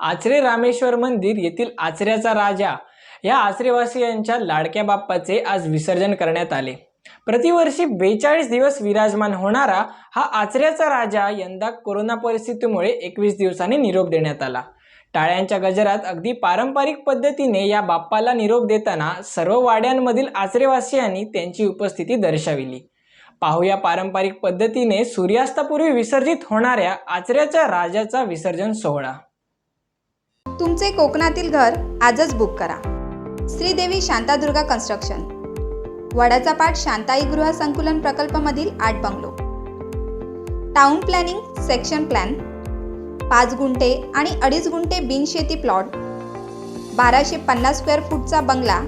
आचरे रामेश्वर मंदिर येथील आचऱ्याचा राजा या आचरेवासियांच्या लाडक्या बाप्पाचे आज विसर्जन करण्यात आले. प्रतिवर्षी बेचाळीस दिवस विराजमान होणारा हा आचऱ्याचा राजा यंदा कोरोना परिस्थितीमुळे एकवीस दिवसांनी निरोप देण्यात आला. टाळ्यांच्या गजरात अगदी पारंपरिक पद्धतीने या बाप्पाला निरोप देताना सर्व वाड्यांमधील आचरेवासियांनी त्यांची उपस्थिती दर्शविली. पाहूया पारंपरिक पद्धतीने सूर्यास्तापूर्वी विसर्जित होणाऱ्या आचऱ्याच्या राजाचा विसर्जन सोहळा. तुमचे कोकणातील घर आजच बुक करा. श्रीदेवी शांतादुर्गा कन्स्ट्रक्शन. वडाचा पाठ शांताई गृह संकुलन प्रकल्पमधील आठ bungalow. Town planning section plan. पाच गुंठे आणि अडीच गुंठे बिनशेती प्लॉट. बाराशे पन्नास स्क्वेअर फूटचा बंगला.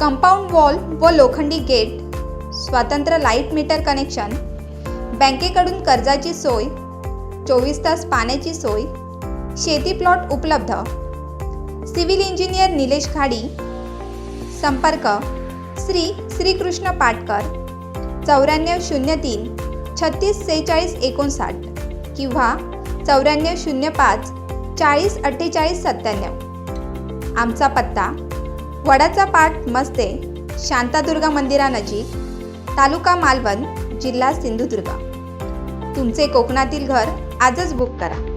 कंपाऊंड वॉल व लोखंडी गेट. स्वतंत्र लाइट मीटर कनेक्शन. बँकेकडून कर्जाची सोय. चोवीस तास पाण्याची सोय. शेती प्लॉट उपलब्ध. सिव्हिल इंजिनियर निलेश खाडी. संपर्क श्री श्रीकृष्ण पाटकर. चौऱ्याण्णव शून्य तीन छत्तीस सेहेचाळीस एकोणसाठ किंवा चौऱ्याण्णव शून्य पाच चाळीस अठ्ठेचाळीस सत्त्याण्णव. आमचा पत्ता वडाचा पाठ मस्ते शांतादुर्गा मंदिरानजीक तालुका मालवण जिल्हा सिंधुदुर्ग. तुमचे कोकणातील घर आजच बुक करा.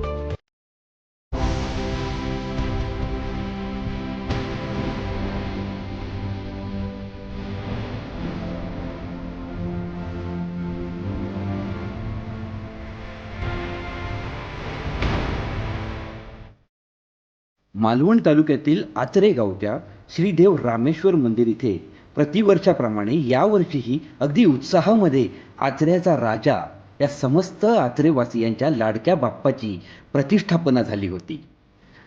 मालवण तालुक्यातील आचरे गावच्या श्रीदेव रामेश्वर मंदिर इथे प्रतिवर्षाप्रमाणे यावर्षीही अगदी उत्साहामध्ये आचऱ्याचा राजा या समस्त आचरेवासियांच्या लाडक्या बाप्पाची प्रतिष्ठापना झाली होती.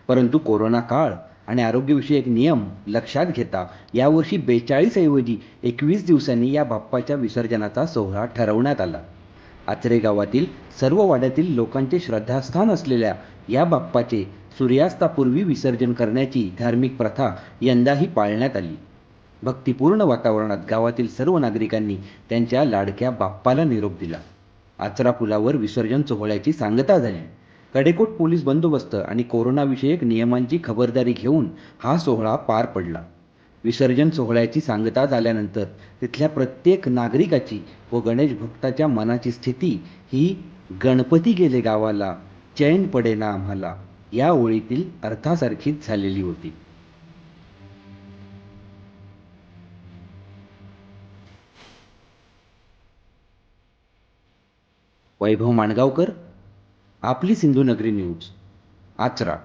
परंतु कोरोना काळ आणि आरोग्यविषयक नियम लक्षात घेता यावर्षी बेचाळीस ऐवजी एकवीस दिवसांनी या बाप्पाच्या विसर्जनाचा सोहळा ठरवण्यात आला. आचरे गावातील सर्व वाड्यातील लोकांचे श्रद्धास्थान असलेल्या या बाप्पाचे सूर्यास्तापूर्वी विसर्जन करण्याची धार्मिक प्रथा यंदाही पाळण्यात आली. भक्तिपूर्ण वातावरणात गावातील सर्व नागरिकांनी त्यांच्या लाडक्या बाप्पाला निरोप दिला. आचरा पुलावर विसर्जन सोहळ्याची सांगता झाली. कडेकोट पोलीस बंदोबस्त आणि कोरोनाविषयक नियमांची खबरदारी घेऊन हा सोहळा पार पडला. विसर्जन सोहळ्याची सांगता झाल्यानंतर तिथल्या प्रत्येक नागरिकाची व गणेश भक्ताच्या मनाची स्थिती ही गणपती गेले गावाला चैन पडेना आम्हाला. या ओळीतील अर्थासारखीच झालेली होती. वैभव माणगावकर आपली सिंधुनगरी न्यूज आचरा.